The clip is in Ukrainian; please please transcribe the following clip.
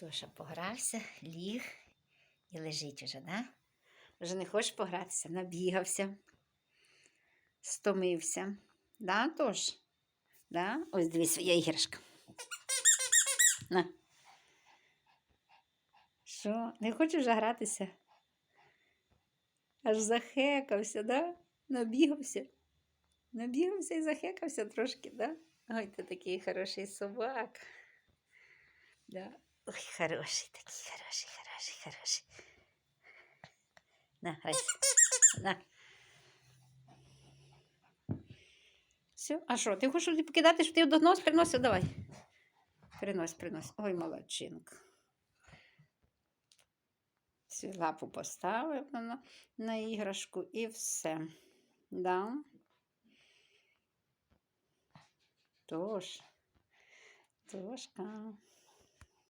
Тоша погрався, ліг і лежить уже, да? Вже не хочеш погратися, набігався, стомився. Да, Тош? Да? Ось дивись, своя іграшка. На. Що, не хочеш вже гратися? Аж захекався, да? Набігався. Набігався і захекався трошки, да? Ой, ти такий хороший собак. Да. Ой, хороший такий, хороший, хороший, хороший. На, грайся. На. Все, а що, ти хочеш покидати, що ти його донос приносив? Давай. Принось, принось. Ой, молодчинка. Всю лапу поставив на, на іграшку і все. Да? Тож, тошка.